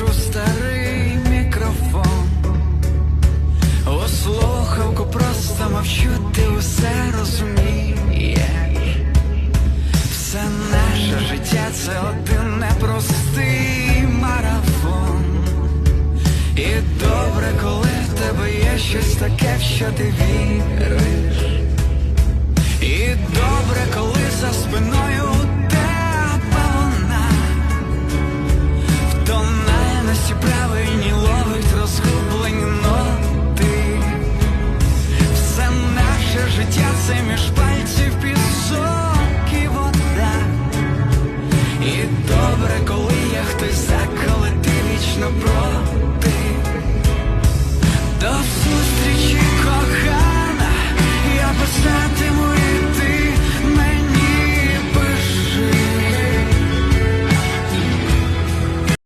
в старий мікрофон. Слухавку просто мовчу, ти усе розумієш. Все наше життя це один непростий марафон. І добре, коли в тебе є щось таке, в що ти віриш. Між пальців пісок і вода. І добре, коли я хтось за, коли ти вічно проти.